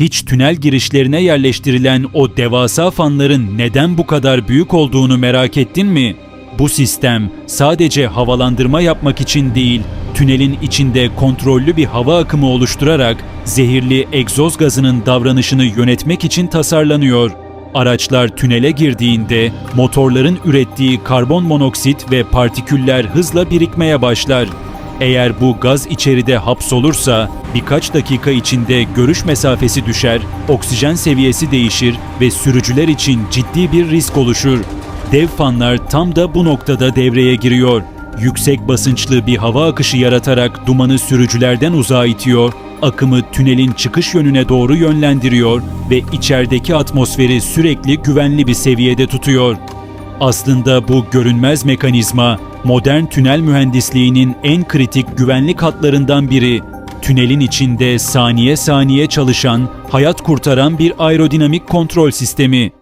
Hiç tünel girişlerine yerleştirilen o devasa fanların neden bu kadar büyük olduğunu merak ettin mi? Bu sistem sadece havalandırma yapmak için değil, tünelin içinde kontrollü bir hava akımı oluşturarak zehirli egzoz gazının davranışını yönetmek için tasarlanıyor. Araçlar tünele girdiğinde motorların ürettiği karbon monoksit ve partiküller hızla birikmeye başlar. Eğer bu gaz içeride hapsolursa birkaç dakika içinde görüş mesafesi düşer, oksijen seviyesi değişir ve sürücüler için ciddi bir risk oluşur. Dev fanlar tam da bu noktada devreye giriyor. Yüksek basınçlı bir hava akışı yaratarak dumanı sürücülerden uzağa itiyor, akımı tünelin çıkış yönüne doğru yönlendiriyor ve içerideki atmosferi sürekli güvenli bir seviyede tutuyor. Aslında bu görünmez mekanizma modern tünel mühendisliğinin en kritik güvenlik hatlarından biri. Tünelin içinde saniye saniye çalışan, hayat kurtaran bir aerodinamik kontrol sistemi.